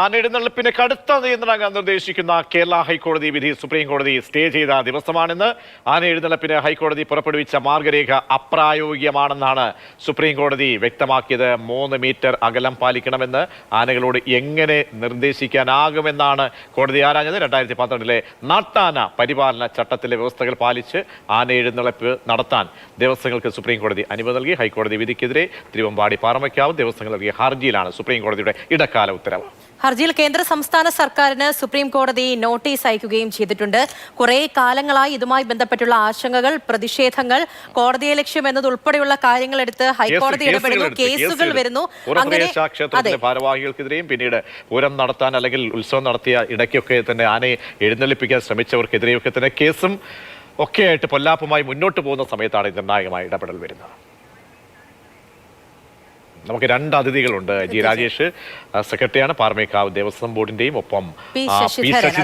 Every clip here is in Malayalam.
ആനെഴുന്നള്ളിപ്പിന് കടുത്ത നിയന്ത്രണം നിർദ്ദേശിക്കുന്ന കേരള ഹൈക്കോടതി വിധി സുപ്രീം കോടതി സ്റ്റേ ചെയ്ത ദിവസമാണിന്ന്. ആനെഴുന്നള്ളിപ്പിന് ഹൈക്കോടതി പുറപ്പെടുവിച്ച മാർഗരേഖ അപ്രായോഗികമാണെന്നാണ് സുപ്രീം കോടതി വ്യക്തമാക്കിയത്. മൂന്ന് മീറ്റർ അകലം പാലിക്കണമെന്ന് ആനകളോട് എങ്ങനെ നിർദ്ദേശിക്കാനാകുമെന്നാണ് കോടതി ആരാഞ്ഞത്. രണ്ടായിരത്തി പന്ത്രണ്ടിലെ നാട്ടാന പരിപാലന ചട്ടത്തിലെ വ്യവസ്ഥകൾ പാലിച്ച് ആന എഴുന്നള്ളിപ്പ് നടത്താൻ ദിവസങ്ങൾക്ക് സുപ്രീം കോടതി അനുമതി നൽകി. ഹൈക്കോടതി വിധിക്കെതിരെ തിരുവമ്പാടി പാറമയ്ക്കാവ് ദിവസങ്ങൾ നൽകിയ ഹർജിയിലാണ് സുപ്രീം കോടതിയുടെ ഇടക്കാല ഉത്തരവ്. ഹർജിയിൽ കേന്ദ്ര സംസ്ഥാന സർക്കാരിന് സുപ്രീം കോടതി നോട്ടീസ് അയക്കുകയും ചെയ്തിട്ടുണ്ട്. കുറേ കാലങ്ങളായി ഇതുമായി ബന്ധപ്പെട്ടുള്ള ആശങ്കകൾ പ്രതിഷേധങ്ങൾ കോടതിയെ ലക്ഷ്യം എന്നതുൾപ്പെടെയുള്ള കാര്യങ്ങൾ എടുത്ത് ഹൈക്കോടതി ഇടപെടുന്നു കേസുകൾ വരുന്നു. അങ്ങനെ ഭാരവാഹികൾക്കെതിരെയും പിന്നീട് പൂരം നടത്താൻ അല്ലെങ്കിൽ ഉത്സവം നടത്തിയ ഇടയ്ക്കൊക്കെ തന്നെ ആനയെ എഴുന്നള്ളിപ്പിക്കാൻ ശ്രമിച്ചവർക്കെതിരെയൊക്കെ തന്നെ കേസും ഒക്കെയായിട്ട് പൊല്ലാപ്പുമായി മുന്നോട്ട് പോകുന്ന സമയത്താണ് നിർണായകമായ ഇടപെടൽ വരുന്നത്. നമുക്ക് രണ്ട് അതിഥികളുണ്ട്. ജി രാജേഷ് സെക്രട്ടറിയാണ്. പാർമേക്കാവ് ദേവസ്വം ബോർഡിന്റെയും ഒപ്പം പി. ശശിധരൻ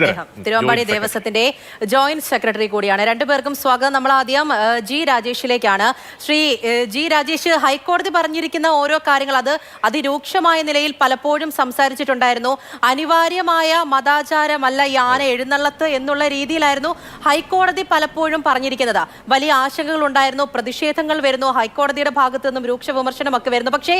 തിരുവമ്പാടി. ദേവസ്വത്തിന്റെ ജോയിന്റ് സെക്രട്ടറി കൂടിയാണ്. രണ്ടുപേർക്കും സ്വാഗതം. നമ്മൾ ആദ്യം ജി രാജേഷിലേക്കാണ്. ശ്രീ ജി രാജേഷ് ഹൈക്കോടതി പറഞ്ഞിരിക്കുന്ന ഓരോ കാര്യങ്ങൾ അത് അതിരൂക്ഷമായ നിലയിൽ പലപ്പോഴും സംസാരിച്ചിട്ടുണ്ടായിരുന്നു. അനിവാര്യമായ മതാചാരമല്ല യാന എഴുന്നള്ളത്ത് എന്നുള്ള രീതിയിലായിരുന്നു ഹൈക്കോടതി പലപ്പോഴും പറഞ്ഞിരിക്കുന്നത്. വലിയ ആശങ്കകൾ ഉണ്ടായിരുന്നു പ്രതിഷേധങ്ങൾ വരുന്നു ഹൈക്കോടതിയുടെ ഭാഗത്തു നിന്നും രൂക്ഷ വിമർശനമൊക്കെ വരുന്നു. പക്ഷേ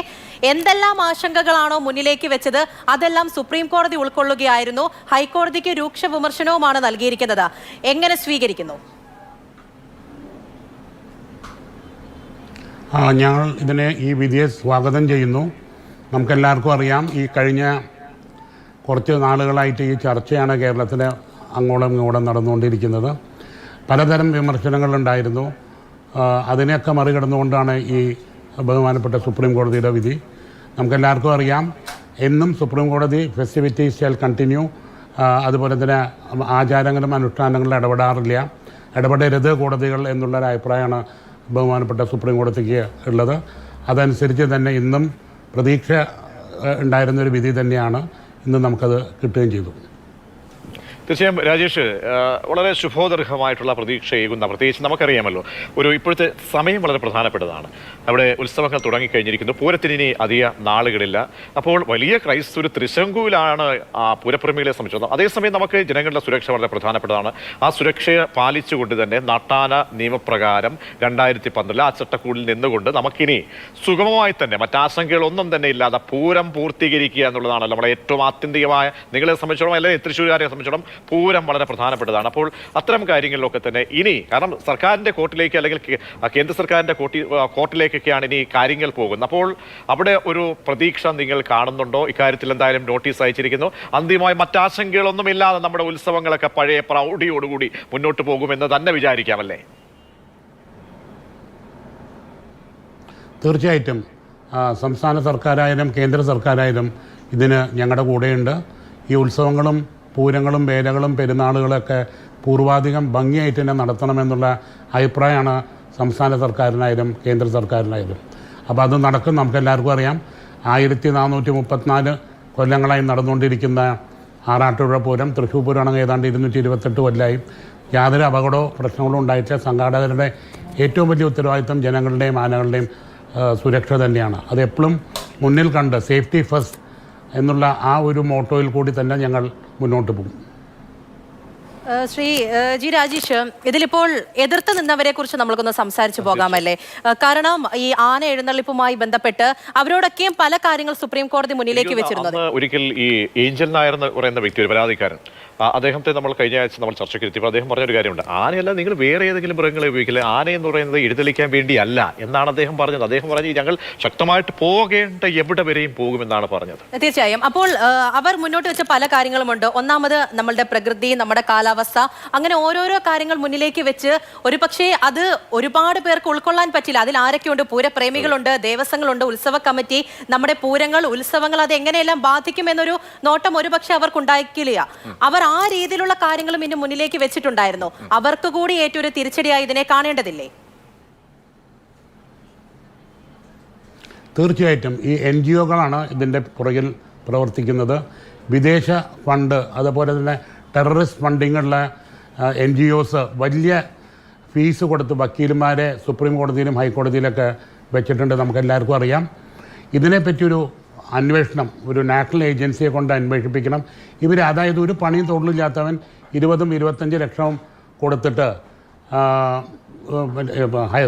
എന്തെല്ലാം ആശങ്കകളാണോ മുന്നിലേക്ക് വെച്ചത്? അതെല്ലാം സുപ്രീം കോടതി ഉൾക്കൊള്ളുകയായിരുന്നു. ഹൈക്കോടതിക്ക് രൂക്ഷ വിമർശനവുമാണ് നൽകിയിരിക്കുന്നത്. എങ്ങനെ സ്വീകരിക്കുന്നു? ഞങ്ങൾ ഇതിനെ ഈ വിധിയെ സ്വാഗതം ചെയ്യുന്നു. നമുക്കെല്ലാവർക്കും അറിയാം ഈ കഴിഞ്ഞ കുറച്ച് നാളുകളായിട്ട് ഈ ചർച്ചയാണ് കേരളത്തിൽ അങ്ങോളം ഇങ്ങോളം നടന്നുകൊണ്ടിരിക്കുന്നത്. പലതരം വിമർശനങ്ങളുണ്ടായിരുന്നു. അതിനെയൊക്കെ മറികടന്നുകൊണ്ടാണ് ഈ ബഹുമാനപ്പെട്ട സുപ്രീം കോടതിയുടെ വിധി. നമുക്കെല്ലാവർക്കും അറിയാം എന്നും സുപ്രീം കോടതി ഫെസ്റ്റിവിറ്റീസ് ഷാൽ കണ്ടിന്യൂ അതുപോലെ തന്നെ ആചാരങ്ങളും അനുഷ്ഠാനങ്ങളും ഇടപെടാറില്ല. ഇടപെടരുത് കോടതികൾ എന്നുള്ളൊരു അഭിപ്രായമാണ് ബഹുമാനപ്പെട്ട സുപ്രീം കോടതിക്ക് ഉള്ളത്. അതനുസരിച്ച് തന്നെ ഇന്നും പ്രതീക്ഷ ഉണ്ടായിരുന്നൊരു വിധി തന്നെയാണ് ഇന്ന് നമുക്കത് കിട്ടുകയും ചെയ്തു. തീർച്ചയായും രാജേഷ് വളരെ ശുഭോദർഹമായിട്ടുള്ള പ്രതീക്ഷയേകുന്ന പ്രത്യേകിച്ച് നമുക്കറിയാമല്ലോ ഒരു ഇപ്പോഴത്തെ സമയം വളരെ പ്രധാനപ്പെട്ടതാണ്. അവിടെ ഉത്സവങ്ങൾ തുടങ്ങിക്കഴിഞ്ഞിരിക്കുന്നു. പൂരത്തിന് അധിക നാളുകളില്ല. അപ്പോൾ വലിയ ക്രൈസ്തവ ത്രിശങ്കുവിലാണ് ആ പൂരപ്രേമികളെ സംബന്ധിച്ചത് അതേസമയം നമുക്ക് ജനങ്ങളുടെ സുരക്ഷ വളരെ പ്രധാനപ്പെട്ടതാണ്. ആ സുരക്ഷയെ പാലിച്ചുകൊണ്ട് തന്നെ നട്ടാന നിയമപ്രകാരം രണ്ടായിരത്തി പന്ത്രണ്ടിൽ ആ ചട്ടക്കൂടിൽ നിന്നുകൊണ്ട് നമുക്കിനി സുഗമമായി തന്നെ മറ്റാശങ്കകളൊന്നും തന്നെ ഇല്ലാതെ പൂരം പൂർത്തീകരിക്കുക എന്നുള്ളതാണ് നമ്മുടെ ഏറ്റവും ആത്യന്തികമായ നിങ്ങളെ സംബന്ധിച്ചിടത്തോളം അല്ലെങ്കിൽ തൃശ്ശൂരുകാരെ സംബന്ധിച്ചിടത്തോളം പൂരം വളരെ പ്രധാനപ്പെട്ടതാണ്. അപ്പോൾ അത്തരം കാര്യങ്ങളിലൊക്കെ തന്നെ ഇനി കാരണം സർക്കാരിന്റെ കോർട്ടിലേക്ക് അല്ലെങ്കിൽ കേന്ദ്ര സർക്കാരിന്റെ കോട്ടി കോർട്ടിലേക്കൊക്കെയാണ് ഇനി കാര്യങ്ങൾ പോകുന്നത്. അപ്പോൾ അവിടെ ഒരു പ്രതീക്ഷ നിങ്ങൾ കാണുന്നുണ്ടോ? ഇക്കാര്യത്തിൽ എന്തായാലും നോട്ടീസ് അയച്ചിരിക്കുന്നു. അന്തിമമായി മറ്റാശങ്കകളൊന്നും ഇല്ലാതെ നമ്മുടെ ഉത്സവങ്ങളൊക്കെ പഴയ പ്രൗഢിയോടുകൂടി മുന്നോട്ട് പോകുമെന്ന് തന്നെ വിചാരിക്കാമല്ലേ? തീർച്ചയായിട്ടും. സംസ്ഥാന സർക്കാരായാലും കേന്ദ്ര സർക്കാരായാലും ഇതിന് ഞങ്ങളുടെ കൂടെയുണ്ട്. ഈ ഉത്സവങ്ങളും പൂരങ്ങളും വേലകളും പെരുന്നാളുകളൊക്കെ പൂർവാധികം ഭംഗിയായിട്ട് തന്നെ നടത്തണമെന്നുള്ള അഭിപ്രായമാണ് സംസ്ഥാന സർക്കാരിനായാലും കേന്ദ്ര സർക്കാരിനായാലും. അപ്പോൾ അത് നടക്കും നമുക്ക് എല്ലാവർക്കും അറിയാം. ആയിരത്തി നാനൂറ്റി മുപ്പത്തിനാല് കൊല്ലങ്ങളായി നടന്നുകൊണ്ടിരിക്കുന്ന ആറാട്ടുപുഴ പൂരം തൃശ്ശൂർ പൂരമാണെങ്കിൽ ഏതാണ്ട് ഇരുന്നൂറ്റി ഇരുപത്തെട്ട് കൊല്ലമായി യാതൊരു അപകടമോ പ്രശ്നങ്ങളോ ഉണ്ടായിട്ട് സംഘാടകരുടെ ഏറ്റവും വലിയ ഉത്തരവാദിത്തം ജനങ്ങളുടെയും ആനകളുടെയും സുരക്ഷ തന്നെയാണ്. അതെപ്പോഴും മുന്നിൽ കണ്ട് സേഫ്റ്റി ഫസ്റ്റ് എന്നുള്ള ആ ഒരു മോട്ടോയിൽ കൂടി തന്നെ ഞങ്ങൾ മുന്നോട്ട് പോകും. ശ്രീ ജി രാജേഷ് ഇതിലിപ്പോൾ എതിർത്ത് നിന്നവരെ കുറിച്ച് നമ്മൾക്കൊന്ന് സംസാരിച്ചു പോകാമല്ലേ? കാരണം ഈ ആന എഴുന്നള്ളിപ്പുമായി ബന്ധപ്പെട്ട് അവരോടൊക്കെയും പല കാര്യങ്ങൾ സുപ്രീം കോടതി മുന്നിലേക്ക് വെച്ചിരുന്നത്. ഒരിക്കൽ ഈ ഏഞ്ചൽ നായർ എന്ന് പറയുന്ന വ്യക്തി ഒരു പരാതിക്കാരൻ അദ്ദേഹത്തെ നമ്മൾ കഴിഞ്ഞ ആഴ്ച നമ്മൾ ചർച്ചയ്ക്ക് എത്തിയപ്പോൾ അദ്ദേഹം പറഞ്ഞൊരു കാര്യമുണ്ട്. ആനയല്ല നിങ്ങൾ വേറെ ഏതെങ്കിലും മൃഗങ്ങളെ ഉപയോഗിക്കില്ല. ആന എന്ന് പറയുന്നത് എഴുന്നള്ളിക്കാൻ വേണ്ടിയല്ല എന്നാണ് അദ്ദേഹം പറഞ്ഞത്. അദ്ദേഹം പറഞ്ഞു ഞങ്ങൾ ശക്തമായിട്ട് പോകേണ്ട എവിടെ വരെയും പോകുമെന്നാണ് പറഞ്ഞത്. തീർച്ചയായും. അപ്പോൾ അവർ മുന്നോട്ട് വെച്ച പല കാര്യങ്ങളുമുണ്ട്. ഒന്നാമത് നമ്മളുടെ പ്രകൃതി നമ്മുടെ കാലാവസ്ഥ. അങ്ങനെ ഓരോരോ കാര്യങ്ങൾ മുന്നിലേക്ക് വെച്ച് ഒരു പക്ഷേ അത് ഒരുപാട് പേർക്ക് ഉൾക്കൊള്ളാൻ പറ്റില്ല. അതിൽ ആരൊക്കെയുണ്ട്? പൂരപ്രേമികളുണ്ട് ദേവസ്വങ്ങളുണ്ട് ഉത്സവ കമ്മിറ്റി നമ്മുടെ പൂരങ്ങൾ ഉത്സവങ്ങൾ അത് എങ്ങനെയെല്ലാം ബാധിക്കും എന്നൊരു നോട്ടം ഒരുപക്ഷെ അവർക്ക് അവർക്കുണ്ടാക്കില്ല അവർ ആ രീതിയിലുള്ള കാര്യങ്ങളും ഇനി മുന്നിലേക്ക് വെച്ചിട്ടുണ്ടായിരുന്നു. അവർക്ക് കൂടി ഏറ്റവും ഒരു തിരിച്ചടിയായി ഇതിനെ കാണേണ്ടതില്ലേ? തീർച്ചയായിട്ടും ഈ എൻ ജി ഒകളാണ് ഇതിന്റെ പുറകിൽ പ്രവർത്തിക്കുന്നത്. വിദേശ ഫണ്ട് അതുപോലെ തന്നെ ടെററിസ്റ്റ് ഫണ്ടിങ്ങുള്ള എൻ ജി ഒസ് വലിയ ഫീസ് കൊടുത്ത് വക്കീലുമാരെ സുപ്രീം കോടതിയിലും ഹൈക്കോടതിയിലൊക്കെ വെച്ചിട്ടുണ്ട്. നമുക്ക് എല്ലാവർക്കും അറിയാം. ഇതിനെപ്പറ്റിയൊരു അന്വേഷണം ഒരു നാഷണൽ ഏജൻസിയെ കൊണ്ട് അന്വേഷിപ്പിക്കണം. ഇവർ അതായത് ഒരു പണിയും തൊഴിലില്ലാത്തവൻ ഇരുപതും ഇരുപത്തഞ്ച് ലക്ഷവും കൊടുത്തിട്ട്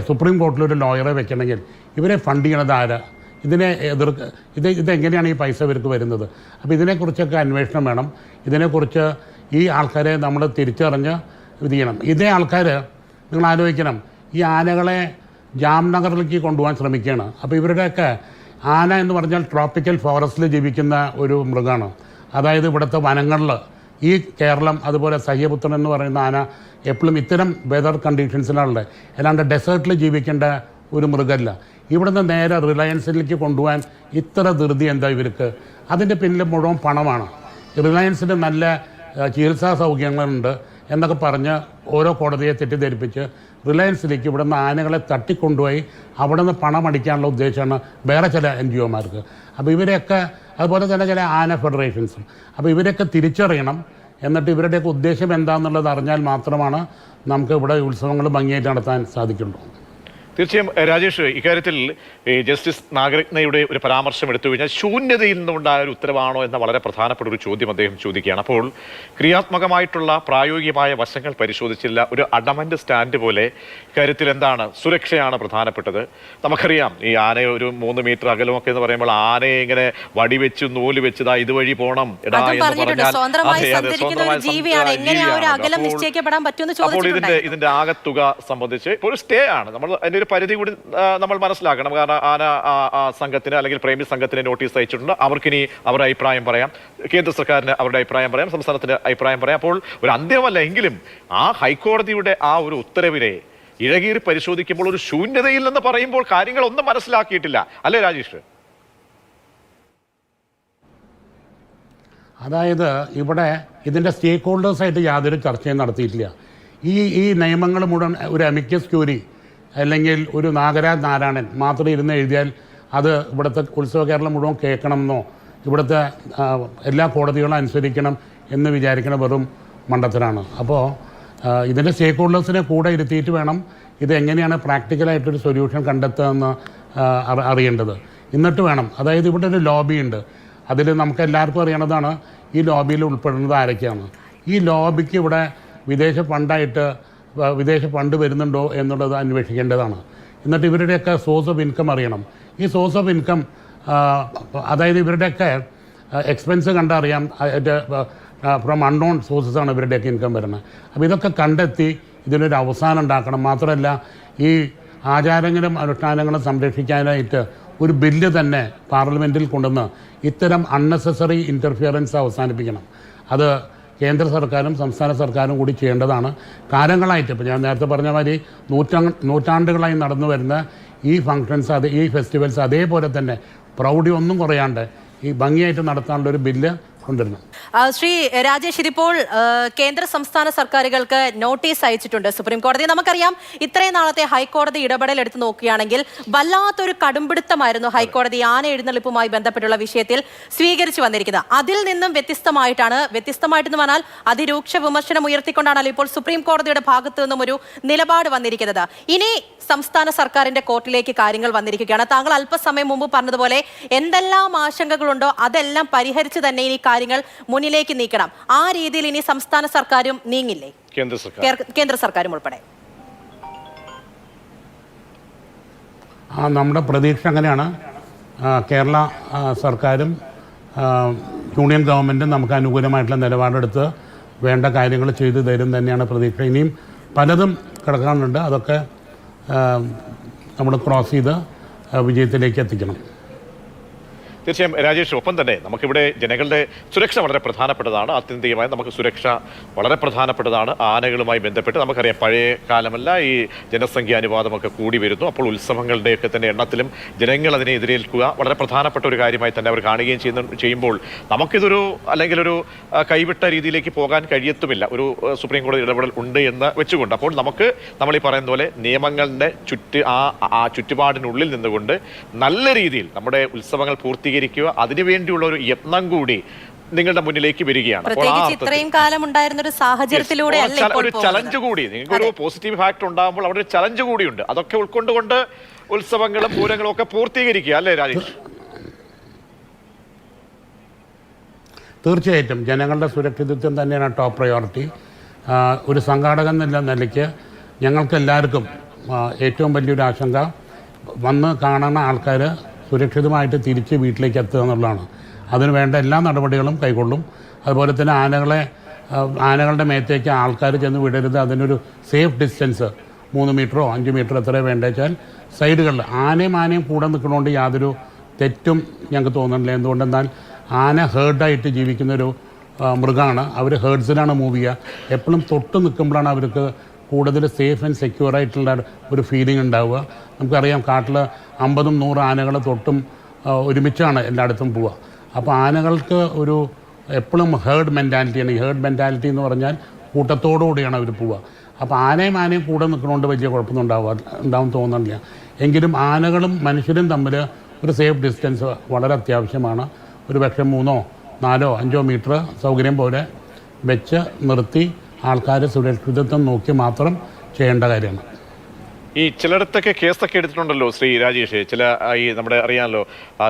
സുപ്രീം കോർട്ടിലൊരു ലോയറെ വെക്കണമെങ്കിൽ ഇവരെ ഫണ്ട് ചെയ്യണത് ആരാ? ഇതിനെ എതിർക്ക് ഇത് ഇതെങ്ങനെയാണ് ഈ പൈസ ഇവർക്ക് വരുന്നത്? അപ്പോൾ ഇതിനെക്കുറിച്ചൊക്കെ അന്വേഷണം വേണം. ഇതിനെക്കുറിച്ച് ഈ ആൾക്കാരെ നമ്മൾ തിരിച്ചറിഞ്ഞ് ഇത് ചെയ്യണം. ഇതേ ആൾക്കാർ നിങ്ങൾ ആലോചിക്കണം. ഈ ആനകളെ ജാംനഗറിലേക്ക് കൊണ്ടുപോകാൻ ശ്രമിക്കുകയാണ്. അപ്പോൾ ഇവരുടെയൊക്കെ ആന എന്ന് പറഞ്ഞാൽ ട്രോപ്പിക്കൽ ഫോറസ്റ്റിൽ ജീവിക്കുന്ന ഒരു മൃഗമാണ് അതായത് ഇവിടുത്തെ വനങ്ങളിൽ ഈ കേരളം അതുപോലെ സഹ്യപുത്രൻ എന്ന് പറയുന്ന ആന എപ്പോഴും ഇത്തരം വെതർ കണ്ടീഷൻസിലാണുള്ളത് അല്ലാണ്ട് ഡെസേർട്ടിൽ ജീവിക്കേണ്ട ഒരു മൃഗമല്ല ഇവിടുന്ന് നേരെ റിലയൻസിലേക്ക് കൊണ്ടുപോകാൻ ഇത്ര ധൃതി എന്താ ഇവർക്ക്? അതിന്റെ പിന്നിൽ മുഴുവൻ പണമാണ്. റിലയൻസിന് നല്ല ചികിത്സാ സൗകര്യങ്ങളുണ്ട്. എന്നൊക്കെ പറഞ്ഞ് ഓരോ കോടതിയെ തെറ്റിദ്ധരിപ്പിച്ച് റിലയൻസിലേക്ക് ഇവിടെ നിന്ന് ആനകളെ തട്ടിക്കൊണ്ടുപോയി അവിടെ നിന്ന് പണം അടിക്കാനുള്ള ഉദ്ദേശമാണ് വേറെ ചില എൻ ജി ഒമാർക്ക്. അപ്പോൾ ഇവരെയൊക്കെ അതുപോലെ തന്നെ ചില ആന ഫെഡറേഷൻസും. അപ്പോൾ ഇവരെയൊക്കെ തിരിച്ചറിയണം. എന്നിട്ട് ഇവരുടെയൊക്കെ ഉദ്ദേശം എന്താണെന്നുള്ളത് അറിഞ്ഞാൽ മാത്രമാണ് നമുക്ക് ഇവിടെ ഉത്സവങ്ങൾ ഭംഗിയായിട്ട് നടത്താൻ സാധിക്കുള്ളൂ തീർച്ചയായും രാജേഷ് ഇക്കാര്യത്തിൽ ഈ ജസ്റ്റിസ് നാഗരത്നയുടെ ഒരു പരാമർശം എടുത്തു കഴിഞ്ഞാൽ ശൂന്യതയിൽ നിന്നുണ്ടായ ഒരു ഉത്തരവാണോ എന്ന വളരെ പ്രധാനപ്പെട്ട ഒരു ചോദ്യം അദ്ദേഹം ചോദിക്കുകയാണ്. അപ്പോൾ ക്രിയാത്മകമായിട്ടുള്ള പ്രായോഗികമായ വശങ്ങൾ പരിശോധിച്ചില്ല ഒരു അഡമന്റ് സ്റ്റാൻഡ് പോലെ ഇക്കാര്യത്തിൽ എന്താണ് സുരക്ഷയാണ് പ്രധാനപ്പെട്ടത്. നമുക്കറിയാം ഈ ആന ഒരു മൂന്ന് മീറ്റർ അകലമൊക്കെ എന്ന് പറയുമ്പോൾ ആനയെ ഇങ്ങനെ വടിവെച്ച് നൂൽ വെച്ചതാ ഇതുവഴി പോകണം എടാ അതും എന്ന് പറഞ്ഞാൽ അപ്പോൾ- ഇതിന്റെ ഇതിന്റെ ആകത്തുക സംബന്ധിച്ച് ഇപ്പോൾ ഒരു സ്റ്റേ ആണ്. നമ്മൾ അതിന്റെ ഒരു പരിധി കൂടി നമ്മൾ മനസ്സിലാക്കണം. കാരണം ആന സംഘത്തിന് അല്ലെങ്കിൽ പ്രേമി സംഘത്തിന് നോട്ടീസ് അയച്ചിട്ടുണ്ട്. അവർക്കിനി അവരുടെ അഭിപ്രായം പറയാം. കേന്ദ്ര സർക്കാരിന് അവരുടെ അഭിപ്രായം പറയാം. സംസ്ഥാനത്തിന് അഭിപ്രായം പറയാം. അപ്പോൾ ഒരു അന്ത്യമല്ല എങ്കിലും ആ ഹൈക്കോടതിയുടെ ആ ഒരു ഉത്തരവിനെ ഇഴകീറി പരിശോധിക്കുമ്പോൾ ഒരു ശൂന്യതയിൽ നിന്ന് പറയുമ്പോൾ കാര്യങ്ങളൊന്നും മനസ്സിലാക്കിയിട്ടില്ല. അല്ലേ രാജേഷ്? അതായത് ഇവിടെ ഇതിന്റെ സ്റ്റേക്ക് ഹോൾഡേഴ്സായിട്ട് യാതൊരു ചർച്ചയും നടത്തിയിട്ടില്ല. ഈ ഈ നിയമങ്ങൾ മുഴുവൻ ഒരു അമിക്കസ് ക്യൂരി അല്ലെങ്കിൽ ഒരു നാഗരാജ് നാരായണൻ മാത്രം ഇരുന്ന് എഴുതിയാൽ അത് ഇവിടുത്തെ ഉത്സവ കേരളം മുഴുവൻ കേൾക്കണമെന്നോ ഇവിടുത്തെ എല്ലാ കോടതികളും അനുസരിക്കണം എന്ന് വിചാരിക്കണ വെറും മണ്ടത്തരാണ്. അപ്പോൾ ഇതിന്റെ സ്റ്റേക്ക് ഹോൾഡേഴ്സിനെ കൂടെ ഇരുത്തിയിട്ട് വേണം ഇത് എങ്ങനെയാണ് പ്രാക്ടിക്കലായിട്ടൊരു സൊല്യൂഷൻ കണ്ടെത്തുകയെന്ന് അറിയേണ്ടത്. എന്നിട്ട് വേണം അതായത് ഇവിടെ ഒരു ലോബി ഉണ്ട്. അതിൽ നമുക്ക് എല്ലാവർക്കും അറിയണതാണ് ഈ ലോബിയിൽ ഉൾപ്പെടുന്നത് ആരൊക്കെയാണ്. ഈ ലോബിക്ക് ഇവിടെ വിദേശ ഫണ്ടായിട്ട് വിദേശ ഫണ്ട് വരുന്നുണ്ടോ എന്നുള്ളത് അന്വേഷിക്കേണ്ടതാണ്. എന്നിട്ട് ഇവരുടെയൊക്കെ സോഴ്സ് ഓഫ് ഇൻകം അറിയണം. ഈ സോഴ്സ് ഓഫ് ഇൻകം അതായത് ഇവരുടെയൊക്കെ എക്സ്പെൻസ് കണ്ടറിയാം. ഫ്രം അൺനോൺ സോഴ്സസ് ആണ് ഇവരുടെയൊക്കെ ഇൻകം വരുന്നത്. അപ്പോൾ ഇതൊക്കെ കണ്ടെത്തി ഇതിനൊരു അവസാനം ഉണ്ടാക്കണം. മാത്രമല്ല ഈ ആചാരങ്ങളും അനുഷ്ഠാനങ്ങളും സംരക്ഷിക്കാനായിട്ട് ഒരു ബില്ല് തന്നെ പാർലമെന്റിൽ കൊണ്ടുവന്ന് ഇത്തരം അൺനെസസറി ഇന്റർഫിയറൻസ് അവസാനിപ്പിക്കണം. അത് കേന്ദ്ര സർക്കാരും സംസ്ഥാന സർക്കാരും കൂടി ചെയ്യേണ്ടതാണ് കാലങ്ങളായിട്ട് ഇപ്പോൾ ഞാൻ നേരത്തെ പറഞ്ഞ മാതിരി നൂറ്റാ നൂറ്റാണ്ടുകളായി നടന്നു വരുന്ന ഈ ഫങ്ഷൻസ് അത് ഈ ഫെസ്റ്റിവൽസ് അതേപോലെ തന്നെ പ്രൗഢി ഒന്നും കുറയാണ്ട് ഈ ഭംഗിയായിട്ട് നടത്താനുള്ള ഒരു ബില്ല് കൊണ്ടുവരണം ആ, ശ്രീ രാജേഷ് ഇതിപ്പോൾ കേന്ദ്ര സംസ്ഥാന സർക്കാരുകൾക്ക് നോട്ടീസ് അയച്ചിട്ടുണ്ട് സുപ്രീം കോടതി. നമുക്കറിയാം ഇത്രയും നാളത്തെ ഹൈക്കോടതി ഇടപെടൽ എടുത്തു നോക്കുകയാണെങ്കിൽ വല്ലാത്തൊരു കടുംപിടുത്തമായിരുന്നു ഹൈക്കോടതി ആന എഴുന്നള്ളിപ്പുമായി ബന്ധപ്പെട്ടുള്ള വിഷയത്തിൽ സ്വീകരിച്ചു വന്നിരിക്കുന്നത്. അതിൽ നിന്നും വ്യത്യസ്തമായിട്ടാണ് വ്യത്യസ്തമായിട്ടെന്ന് പറഞ്ഞാൽ അതിരൂക്ഷ വിമർശനം ഉയർത്തിക്കൊണ്ടാണല്ലോ ഇപ്പോൾ സുപ്രീം കോടതിയുടെ ഭാഗത്തു നിന്നും ഒരു നിലപാട് വന്നിരിക്കുന്നത്. ഇനി സംസ്ഥാന സർക്കാരിന്റെ കോർട്ടിലേക്ക് കാര്യങ്ങൾ വന്നിരിക്കുകയാണ്. താങ്കൾ അല്പസമയം മുമ്പ് പറഞ്ഞതുപോലെ എന്തെല്ലാം ആശങ്കകളുണ്ടോ അതെല്ലാം പരിഹരിച്ച് തന്നെ ഇനി കാര്യങ്ങൾ മുന്നിലേക്ക് നീക്കണം. ആ രീതിയിൽ ഇനി സംസ്ഥാന സർക്കാരും നീങ്ങില്ലേ? കേന്ദ്ര സർക്കാർ. കേന്ദ്ര സർക്കാരും ഉൾപ്പെടെ. ആ നമ്മുടെ പ്രതീക്ഷ അങ്ങനെയാണ്. കേരള സർക്കാരും യൂണിയൻ ഗവൺമെന്റും നമുക്ക് അനുകൂലമായിട്ടുള്ള നിലപാടെടുത്ത് വേണ്ട കാര്യങ്ങൾ ചെയ്തു തരും തന്നെയാണ് പ്രതീക്ഷ. ഇനിയും പലതും കിടക്കാനുണ്ട്. അതൊക്കെ നമ്മൾ ക്രോസ് ചെയ്ത് വിജയത്തിലേക്ക് എത്തിക്കണം. തീർച്ചയായും രാജേഷ് ഒപ്പം തന്നെ നമുക്കിവിടെ ജനങ്ങളുടെ സുരക്ഷ വളരെ പ്രധാനപ്പെട്ടതാണ്. ആത്യന്തികമായി നമുക്ക് സുരക്ഷ വളരെ പ്രധാനപ്പെട്ടതാണ്. ആനകളുമായി ബന്ധപ്പെട്ട് നമുക്കറിയാം പഴയ കാലമല്ല ഈ ജനസംഖ്യ അനുപാതമൊക്കെ കൂടി വരുന്നു. അപ്പോൾ ഉത്സവങ്ങളുടെയൊക്കെ തന്നെ എണ്ണത്തിലും ജനങ്ങൾ അതിനെ എതിരേൽക്കുക വളരെ പ്രധാനപ്പെട്ട ഒരു കാര്യമായി തന്നെ അവർ കാണുകയും ചെയ്യുന്ന ചെയ്യുമ്പോൾ നമുക്കിതൊരു അല്ലെങ്കിൽ ഒരു കൈവിട്ട രീതിയിലേക്ക് പോകാൻ കഴിയത്തുമില്ല. ഒരു സുപ്രീം കോടതി ഇടപെടൽ ഉണ്ട് എന്ന് വെച്ചുകൊണ്ട്. അപ്പോൾ നമുക്ക് നമ്മൾ ഈ പറയുന്ന പോലെ നിയമങ്ങളുടെ ചുറ്റ് ആ ചുറ്റുപാടിനുള്ളിൽ നിന്നുകൊണ്ട് നല്ല രീതിയിൽ നമ്മുടെ ഉത്സവങ്ങൾ പൂർത്തീകരിക്കുക അതിനുവേണ്ടിയുള്ള ഒരു യത്നം കൂടി നിങ്ങളുടെ മുന്നിലേക്ക് വരികയാണ്. ഇത്രയും കാലം ഉണ്ടായിരുന്ന ഒരു സാഹചര്യത്തിലൂടെ അല്ല ഒരു ഒരു ചലഞ്ച് കൂടി. നിങ്ങൾക്ക് ഒരു പോസിറ്റീവ് ഫാക്ടർ ഉണ്ടാകുമ്പോൾ അവിടെ ഒരു ചലഞ്ച് കൂടിയുണ്ട്. അതൊക്കെ ഉൾക്കൊണ്ടുകൊണ്ട് ഉത്സവങ്ങളും പൂരങ്ങളും ഒക്കെ പൂർത്തീകരിക്കുക അല്ലേ രാജേഷ്? തീർച്ചയായിട്ടും. ജനങ്ങളുടെ സുരക്ഷിതത്വം തന്നെയാണ് ടോപ്പ് പ്രയോറിറ്റി ഒരു സംഘാടകൻ എന്ന നിലയ്ക്ക് ഞങ്ങൾക്ക് എല്ലാവർക്കും ഏറ്റവും വലിയൊരു ആശങ്ക വന്ന് കാണുന്ന ആൾക്കാർ സുരക്ഷിതമായിട്ട് തിരിച്ച് വീട്ടിലേക്ക് എത്തുക എന്നുള്ളതാണ്. അതിന് വേണ്ട എല്ലാ നടപടികളും കൈക്കൊള്ളും. അതുപോലെ തന്നെ ആനകളെ ആനകളുടെ മേത്തേക്ക് ആൾക്കാർ ചെന്ന് വിടരുത്. അതിനൊരു സേഫ് ഡിസ്റ്റൻസ് മൂന്ന് മീറ്ററോ അഞ്ച് മീറ്ററോ എത്ര വേണ്ട വെച്ചാൽ സൈഡുകളിൽ ആനയും ആനയും കൂടെ നിൽക്കണോണ്ട് യാതൊരു തെറ്റും ഞങ്ങൾക്ക് തോന്നുന്നില്ല. എന്തുകൊണ്ടെന്നാൽ ആന ഹേർഡായിട്ട് ജീവിക്കുന്നൊരു മൃഗമാണ്. അവർ ഹേർഡ്സിലാണ് മൂവ് ചെയ്യുക. എപ്പോഴും തൊട്ട് നിൽക്കുമ്പോഴാണ് അവർക്ക് കൂടുതൽ സേഫ് ആൻഡ് സെക്യൂർ ആയിട്ടുള്ള ഒരു ഫീലിംഗ് ഉണ്ടാവുക. നമുക്കറിയാം കാട്ടിൽ അമ്പതും നൂറ് ആനകളെ തൊട്ടും ഒരുമിച്ചാണ് എല്ലായിടത്തും പോവുക. അപ്പോൾ ആനകൾക്ക് ഒരു എപ്പോഴും ഹേർഡ് മെന്റാലിറ്റിയാണ് ഈ ഹേർഡ് മെന്റാലിറ്റി എന്ന് പറഞ്ഞാൽ കൂട്ടത്തോടുകൂടിയാണ് അവർ പോവുക. അപ്പോൾ ആനയും ആനയും കൂടെ നിൽക്കണോണ്ട് വലിയ കുഴപ്പമൊന്നും ഉണ്ടാവുക ഉണ്ടാവും തോന്നുന്നില്ല എങ്കിലും ആനകളും മനുഷ്യരും തമ്മിൽ ഒരു സേഫ് ഡിസ്റ്റൻസ് വളരെ അത്യാവശ്യമാണ്. ഒരു പക്ഷേ മൂന്നോ നാലോ അഞ്ചോ മീറ്റർ സൗകര്യം പോലെ വെച്ച് നിർത്തി ആൾക്കാർ സുരക്ഷിതത്വം നോക്കി മാത്രം ചെയ്യേണ്ട കാര്യമാണ്. ഈ ചിലയിടത്തൊക്കെ കേസൊക്കെ എടുത്തിട്ടുണ്ടല്ലോ ശ്രീ രാജേഷ്. ചില ഈ നമ്മുടെ അറിയാമല്ലോ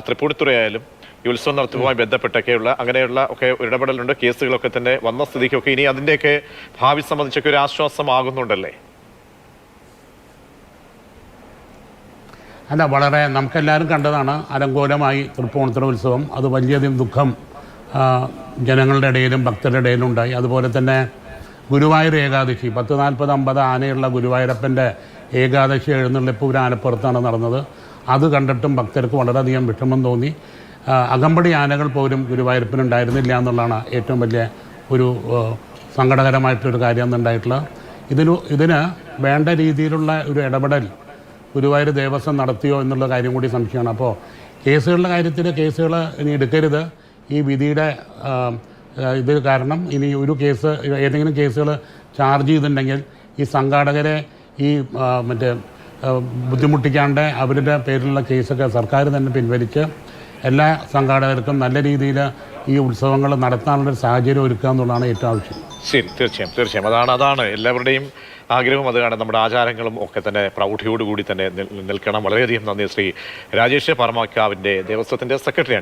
തൃപ്പൂണിത്തുറയായാലും ഈ ഉത്സവം നടത്തുമായി ബന്ധപ്പെട്ടൊക്കെയുള്ള അങ്ങനെയുള്ള ഒക്കെ ഇടപെടലുണ്ട്. കേസുകളൊക്കെ തന്നെ വന്ന സ്ഥിതിക്കൊക്കെ ഇനി അതിന്റെയൊക്കെ ഭാവി സംബന്ധിച്ചൊക്കെ ഒരു ആശ്വാസമാകുന്നുണ്ടല്ലേ അല്ല വളരെ നമുക്കെല്ലാവരും കണ്ടതാണ് അലങ്കോലമായി തൃപ്പൂണിത്തുറ ഉത്സവം. അത് വലിയധികം ദുഃഖം ജനങ്ങളുടെ ഇടയിലും ഭക്തരുടെ ഇടയിലും ഉണ്ടായി. അതുപോലെ തന്നെ ഗുരുവായൂർ ഏകാദശി പത്ത് നാൽപ്പത് അമ്പത് ആനയുള്ള ഗുരുവായൂരപ്പന്റെ ഏകാദശി എഴുന്നള്ളിപ്പ് ഒരു ആനപ്പുറത്താണ് നടന്നത്. അത് കണ്ടിട്ടും ഭക്തർക്ക് വളരെയധികം വിഷമം തോന്നി. അകമ്പടി ആനകൾ പോലും ഗുരുവായൂരപ്പനുണ്ടായിരുന്നില്ല എന്നുള്ളതാണ് ഏറ്റവും വലിയ ഒരു സങ്കടകരമായിട്ടൊരു കാര്യം അന്നുണ്ടായിട്ടുള്ളത് ഇതിന് ഇതിന് വേണ്ട രീതിയിലുള്ള ഒരു ഇടപെടൽ ഗുരുവായൂർ ദേവസ്വം നടത്തിയോ എന്നുള്ള കാര്യം കൂടി സംശയമാണ്. അപ്പോൾ കേസുകളുടെ കാര്യത്തിൽ കേസുകൾ ഇനി എടുക്കരുത്. ഈ വിധിയുടെ ഇത് കാരണം ഇനി ഒരു കേസ് ഏതെങ്കിലും കേസുകൾ ചാർജ് ചെയ്തിട്ടുണ്ടെങ്കിൽ ഈ സംഘാടകരെ ഈ മറ്റേ ബുദ്ധിമുട്ടിക്കാണ്ട് അവരുടെ പേരിലുള്ള കേസൊക്കെ സർക്കാർ തന്നെ പിൻവലിച്ച് എല്ലാ സംഘാടകർക്കും നല്ല രീതിയിൽ ഈ ഉത്സവങ്ങൾ നടത്താനുള്ള ഒരു സാഹചര്യം ഒരുക്കുക എന്നുള്ളതാണ് ഏറ്റവും ആവശ്യം. ശരി തീർച്ചയായും തീർച്ചയായും. അതാണ് അതാണ് എല്ലാവരുടെയും ആഗ്രഹം. അതാണ് നമ്മുടെ ആചാരങ്ങളും ഒക്കെ തന്നെ പ്രൗഢിയോടുകൂടി തന്നെ നിൽ- നിൽക്കണം. വളരെയധികം നന്ദി ശ്രീ രാജേഷ് പർമാക്കാവിന്റെ ദേവസ്വത്തിന്റെ സെക്രട്ടറിയാണ്.